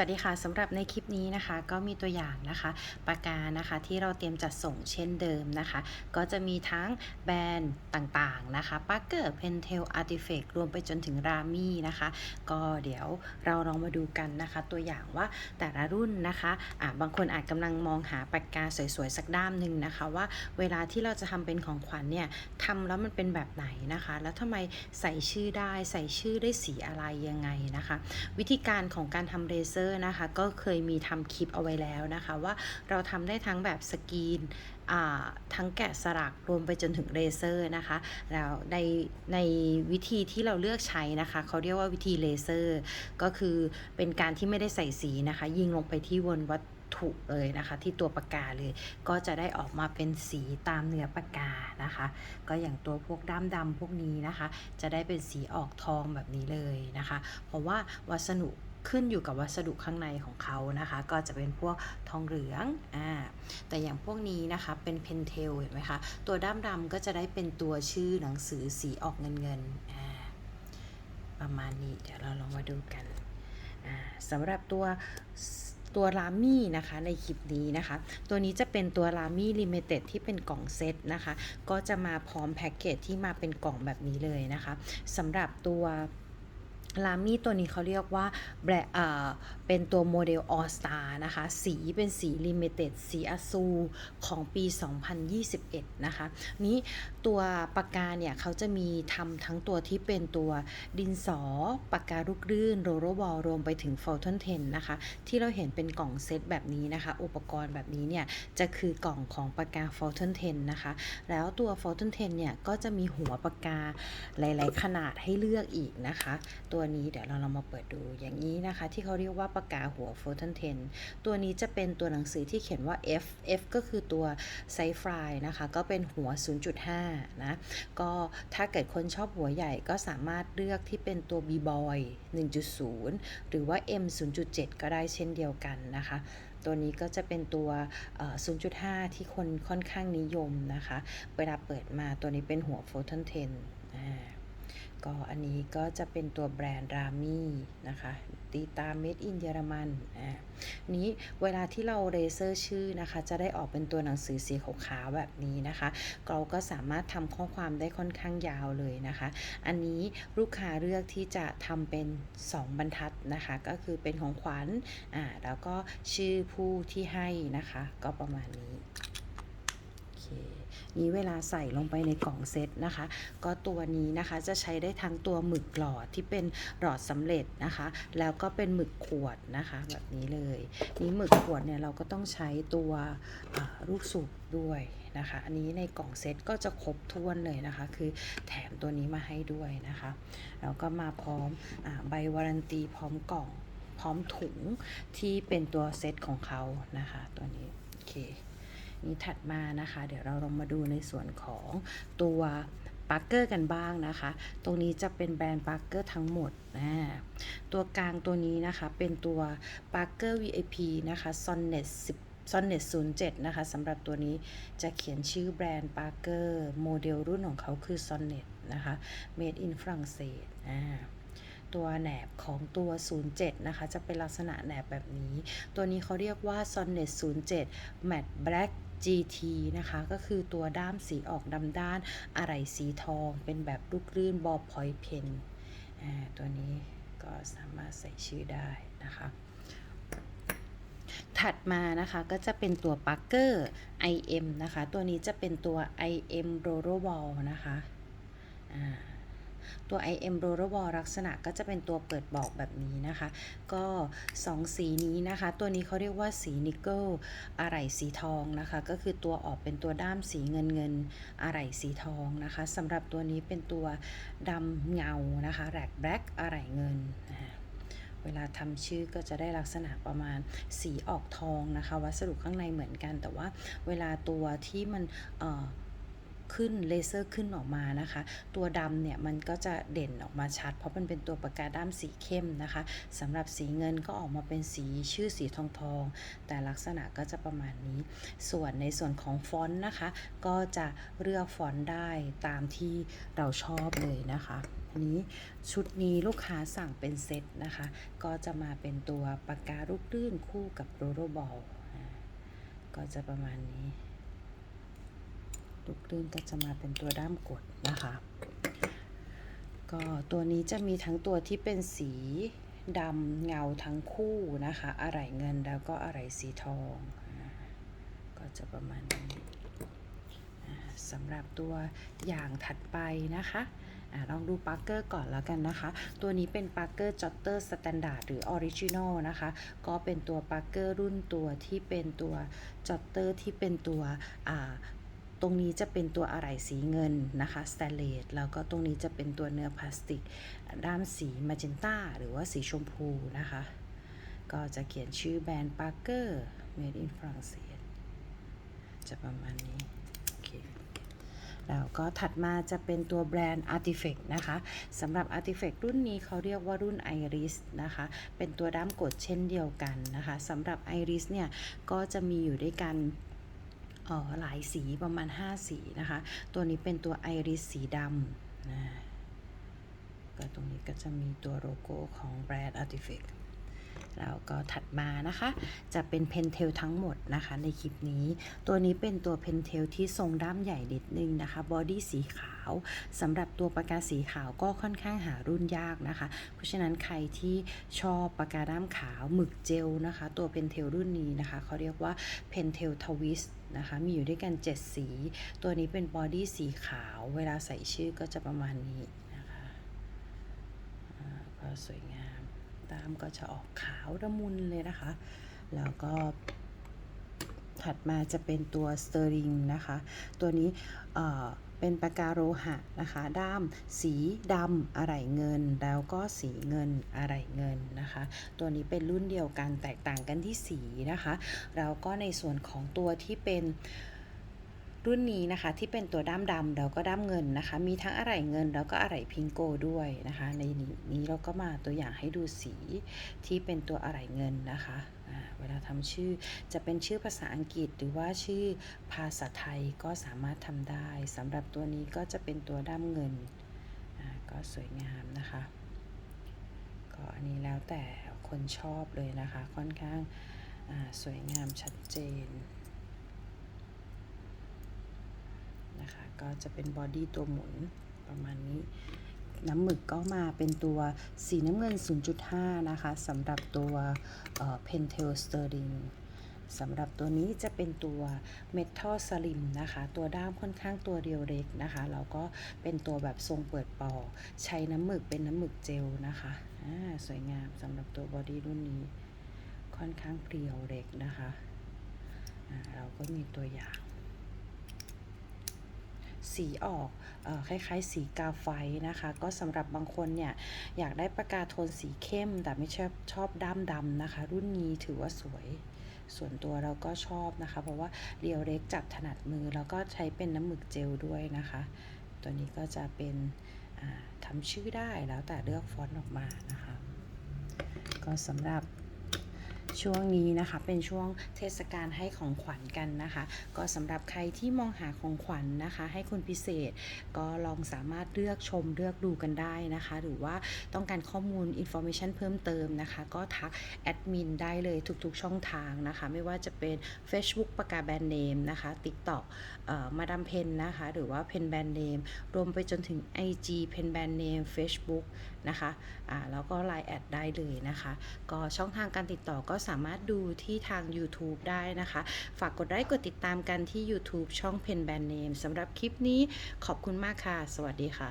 วัสดีค่ะสำหรับในคลิปนี้นะคะก็มีตัวอย่างนะคะปากกานะคะที่เราเตรียมจัดส่งเช่นเดิมนะคะ ก็จะมีทั้งแบรนด์ต่างๆนะคะปากเกอร์เพนเทลอาร์ติเฟกรวมไปจนถึงรามี่นะคะ ก็เดี๋ยวเราลองมาดูกันนะคะ ตัวอย่างว่าแต่ละรุ่นนะคะอะบางคนอาจกำลังมองหาปากกาสวยๆ สักด้ามหนึ่งนะคะ ว่าเวลาที่เราจะทำเป็นของขวัญเนี่ยทำแล้วมันเป็นแบบไหนนะคะ แล้วทำไมใส่ชื่อได้ใส่ชื่อได้สีอะไรยังไงนะคะ วิธีการของการทำเลเซอร์นะคะ ก็เคยมีทำคลิปเอาไว้แล้วนะคะ ว่าเราทำได้ทั้งแบบสกรีนทั้งแกะสลักรวมไปจนถึงเลเซอร์นะคะแล้วในในวิธีที่เราเลือกใช้นะคะเขาเรียกว่าวิธีเลเซอร์ ก็คือเป็นการที่ไม่ได้ใส่สีนะคะ ยิงลงไปที่วนวัตถุเลยนะคะ ที่ตัวปากกาเลย ก็จะได้ออกมาเป็นสีตามเนื้อปากกานะคะ ก็อย่างตัวพวกด้ามดำพวกนี้นะคะ จะได้เป็นสีออกทองแบบนี้เลยนะคะ เพราะว่าวัสดุ ขึ้นอยู่กับวัสดุข้างในของเขานะคะ ก็จะเป็นพวกทองเหลืองอ่าแต่อย่างพวกนี้นะคะเป็นเพนเทลเห็นไหมคะ ตัวด้ามดำก็จะได้เป็นตัวชื่อหนังสือสีออกเงินเงินๆอ่าประมาณนี้เดี๋ยวเราลองมาดูกันอ่าสำหรับตัวตัวรามี่นะคะในคลิปนี้นะคะ ตัวนี้จะเป็นตัวรามี่ลิมิเต็ดที่เป็นกล่องเซตนะคะ ก็จะมาพร้อมแพ็กเกจที่มาเป็นกล่องแบบนี้เลยนะคะสำหรับตัว ลามี่ตัวนี้เขาเรียกว่าแบรเป็นตัวโมเดลออสตานะคะ สีเป็นสีลิมิเต็ดสีอ z ซูของปี 2021 นะคะ นี้ตัวปากกาเนี่ยเขาจะมีทำทั้งตัวที่เป็นตัวดินสอปากการูกรื่นโรโรบอลรวมไปถึง f o l t o n 10นนะคะ ที่เราเห็นเป็นกล่องเซตแบบนี้นะคะ อุปกรณ์แบบนี้เนี่ย จะคือกล่องของปากกา f o l t o n 10นนะคะ แล้วตัว f o l t o n 10เนี่ย ก็จะมีหัวปากกาหลาย ๆ ขนาดให้เลือกอีกนะคะ ตัวนี้เดี๋ยวเราลองมาเปิดดูอย่างนี้นะคะ ที่เขาเรียกว่าปากกาหัว f o l t o n 10ตัวนี้จะเป็นตัวหนังสือที่เขียนว่า F F ก็คือตัวไซฟรายนะคะ ก็เป็นหัว 0.5นะ ก็ถ้าเกิดคนชอบหัวใหญ่ก็สามารถเลือกที่เป็นตัว B Boy 1.0 หรือว่า M 0.7 ก็ได้เช่นเดียวกันนะคะ ตัวนี้ก็จะเป็นตัว 0.5 ที่คนค่อนข้างนิยมนะคะ เวลาเปิดมาตัวนี้เป็นหัว p h o t o n 10อ่า ก็อันนี้ก็จะเป็นตัวแบรนด์รามี่นะคะตีตามเมดอินเยอรมันอ่านี้เวลาที่เราเรเซอร์ชื่อนะคะ จะได้ออกเป็นตัวหนังสือสีขาวๆแบบนี้นะคะ เราก็สามารถทำข้อความได้ค่อนข้างยาวเลยนะคะ อันนี้ลูกค้าเลือกที่จะทำเป็น 2 บรรทัดนะคะ ก็คือเป็นของขวัญอ่าแล้วก็ชื่อผู้ที่ให้นะคะ ก็ประมาณนี้ นี้เวลาใส่ลงไปในกล่องเซตนะคะ ก็ตัวนี้นะคะจะใช้ได้ทั้งตัวหมึกหลอดที่เป็นหลอดสำเร็จนะคะ แล้วก็เป็นหมึกขวดนะคะ แบบนี้เลย นี้หมึกขวดเนี่ยเราก็ต้องใช้ตัวลูกสูบด้วยนะคะ อันนี้ในกล่องเซตก็จะครบถ้วนเลยนะคะ คือแถมตัวนี้มาให้ด้วยนะคะ แล้วก็มาพร้อมอใบวารันตีพร้อมกล่องพร้อมถุงที่เป็นตัวเซตของเขานะคะ ตัวนี้ โอเค นี่ถัดมานะคะ เดี๋ยวเราลองมาดูในส่วนของตัวปาร์เกอร์กันบ้างนะคะ ตรงนี้จะเป็นแบรนด์ปาร์เกอร์ทั้งหมดนะตัวกลางตัวนี้นะคะ เป็นตัวปาร์เกอร์ VIP นะคะ Sonnet 10 Sonnet 07นะคะสำหรับตัวนี้จะเขียนชื่อแบรนด์ปาร์เกอร์โมเดลรุ่นของเขาคือ Sonnet นะคะ made in ฝรั่งเศสอ่าตัวแหนบของตัว 07 นะคะ จะเป็นลักษณะแหนบแบบนี้ ตัวนี้เขาเรียกว่า Sonnet 07 Matte Black GT นะคะ ก็คือตัวด้ามสีออกดำด้านอะไรสีทอง เป็นแบบลูกลื่นบอลพอยเพนตัวนี้ก็สามารถใส่ชื่อได้นะคะ ถัดมานะคะก็จะเป็นตัว Parker IM นะคะ ตัวนี้จะเป็นตัว IM Rollerball นะคะ อ่า ตัว IM Rollerball ลักษณะก็จะเป็นตัวเปิดบอกแบบนี้นะคะ ก็ 2 สีนี้นะคะ ตัวนี้เขาเรียกว่าสีนิกเกิลอะไหล่สีทองนะคะ ก็คือตัวออกเป็นตัวด้ามสีเงินเงินอะไหล่สีทองนะคะสำหรับตัวนี้เป็นตัวดำเงานะคะแรกแบล็กอะไหล่เงินเวลาทำชื่อก็จะได้ลักษณะประมาณสีออกทองนะคะ วัสดุข้างในเหมือนกัน แต่ว่าเวลาตัวที่มันเอ่อ ขึ้นเลเซอร์ขึ้นออกมานะคะ ตัวดำเนี่ยมันก็จะเด่นออกมาชัด เพราะมันเป็นตัวปากกาด้ามสีเข้มนะคะสำหรับสีเงินก็ออกมาเป็นสีชื่อสีทองทองแต่ลักษณะก็จะประมาณนี้ ส่วนในส่วนของฟอนต์นะคะ ก็จะเลือกฟอนต์ได้ตามที่เราชอบเลยนะคะนี้ชุดนี้ลูกค้าสั่งเป็นเซตนะคะ ก็จะมาเป็นตัวปากกาลูกลื่นคู่กับโรโรบอลก็จะประมาณนี้ ลูกลื่นก็จะมาเป็นตัวด้ามกดนะคะ ก็ตัวนี้จะมีทั้งตัวที่เป็นสีดำเงาทั้งคู่นะคะ อะไหล่เงินแล้วก็อะไหล่สีทอง ก็จะประมาณนี้สำหรับตัวอย่างถัดไปนะคะอลองดูปาร์เกอร์ก่อนแล้วกันนะคะ ตัวนี้เป็นปาร์เกอร์จอตเตอร์สแตนดาร์ดหรือออริจินอลนะคะ ก็เป็นตัวปาร์เกอร์รุ่นตัวที่เป็นตัวจอตเตอร์ที่เป็นตัว ตรงนี้จะเป็นตัวอะไหล่สีเงินนะคะสแตนเลสแล้วก็ตรงนี้จะเป็นตัวเนื้อพลาสติก ด้ามสีมาเจนต้าหรือว่าสีชมพูนะคะ ก็จะเขียนชื่อแบรนด์ Parker made in ฝรั่งเศสจะประมาณนี้โอเคแล้วก็ถัดมาจะเป็นตัวแบรนด์ Artifact นะคะสำหรับ Artifact รุ่นนี้เขาเรียกว่ารุ่น Iris นะคะ เป็นตัวด้ามกดเช่นเดียวกันนะคะสำหรับ Iris เนี่ย ก็จะมีอยู่ด้วยกัน หลายสีประมาณ 5 สีนะคะ ตัวนี้เป็นตัวไอริสสีดำนะก็ตรงนี้ก็จะมีตัวโลโก้ของแบรนด์ Artifact แล้วก็ถัดมานะคะ จะเป็นเพนเทลทั้งหมดนะคะในคลิปนี้ ตัวนี้เป็นตัวเพนเทลที่ทรงด้ามใหญ่นิดนึงนะคะบอดี้สีขาวสำหรับตัวปากกาสีขาวก็ค่อนข้างหารุ่นยากนะคะ เพราะฉะนั้นใครที่ชอบปากกาด้ามขาวหมึกเจลนะคะ ตัวเพนเทลรุ่นนี้นะคะเขาเรียกว่าเพนเทลทวิส นะคะ มีอยู่ด้วยกัน 7 สี ตัวนี้เป็นบอดี้สีขาว เวลาใส่ชื่อก็จะประมาณนี้นะคะอ่าก็สวยงาม ตามก็จะออกขาวระมุนเลยนะคะ แล้วก็ถัดมาจะเป็นตัวสเตอริงนะคะ ตัวนี้ เป็นปากกาโลหะนะคะ ด้าม สีดำอะไหล่เงิน แล้วก็สีเงินอะไหล่เงินนะคะ ตัวนี้เป็นรุ่นเดียวกันแตกต่างกันที่สีนะคะ แล้วก็ในส่วนของตัวที่เป็นรุ่นนี้นะคะที่เป็นตัวด้ามดำแล้วก็ด้ามเงินนะคะ มีทั้งอะไหล่เงินแล้วก็อะไหล่พิงโกด้วยนะคะ ในนี้เราก็มาตัวอย่างให้ดูสีที่เป็นตัวอะไหล่เงินนะคะ เวลาทำชื่อจะเป็นชื่อภาษาอังกฤษ หรือว่าชื่อภาษาไทยก็สามารถทำได้สำหรับตัวนี้ก็จะเป็นตัวด้ามเงินก็สวยงามนะคะ ก็อันนี้แล้วแต่คนชอบเลยนะคะ ค่อนข้างสวยงามชัดเจนนะคะก็จะเป็นบอดี้ตัวหมุนประมาณนี้ น้ำหมึกก็มาเป็นตัวสีน้ำเงิน 0.5 นะคะสำหรับตัวเอ่อ Pentel Sterling สำหรับตัวนี้จะเป็นตัว Metal Slim นะคะ ตัวด้ามค่อนข้างตัวเรียวเล็กนะคะแล้วก็เป็นตัวแบบทรงเปิดปอ ใช้น้ำหมึกเป็นน้ำหมึกเจลนะคะสวยงามสำหรับตัวบอดี้รุ่นนี้ ค่อนข้างเรียวเล็กนะคะเราก็มีตัวอย่าง สีออกออคล้ายๆ สีกาไฟนะคะ ก็สำหรับบางคนเนี่ยอยากได้ปากกาโทนสีเข้ม แต่ไม่ชอบชอบด้ามดำนะคะ รุ่นนี้ถือว่าสวยส่วนตัวเราก็ชอบนะคะ เพราะว่าเรียวเล็กจับถนัดมือ แล้วก็ใช้เป็นน้ำหมึกเจลด้วยนะคะ ตัวนี้ก็จะเป็นทำชื่อได้แล้วแต่เลือกฟอนต์ออกมานะคะ ก็สำหรับ ช่วงนี้นะคะเป็นช่วงเทศกาลให้ของขวัญกันนะคะ ก็สำหรับใครที่มองหาของขวัญนะคะ ให้คุณพิเศษก็ลองสามารถเลือกชมเลือกดูกันได้นะคะ หรือว่าต้องการข้อมูล information เพิ่มเติมนะคะ ก็ทักแอดมินได้เลยทุกๆช่องทางนะคะ ไม่ว่าจะเป็น Facebook ปากกาแบรนด์เนมนะคะ TikTok มาดามเพนนะคะ หรือว่าเพนแบรนด์เนมรวมไปจนถึง IG เพนแบรนด์เนม Facebook นะคะอ่าแล้วก็ Line แอดได้เลยนะคะ ก็ช่องทางการติดต่อก็สามารถดูที่ทาง YouTube ได้นะคะ ฝากกดไลค์กดติดตามกันที่ YouTube ช่องเพนแบรนด์เนมสำหรับคลิปนี้ขอบคุณมากค่ะ สวัสดีค่ะ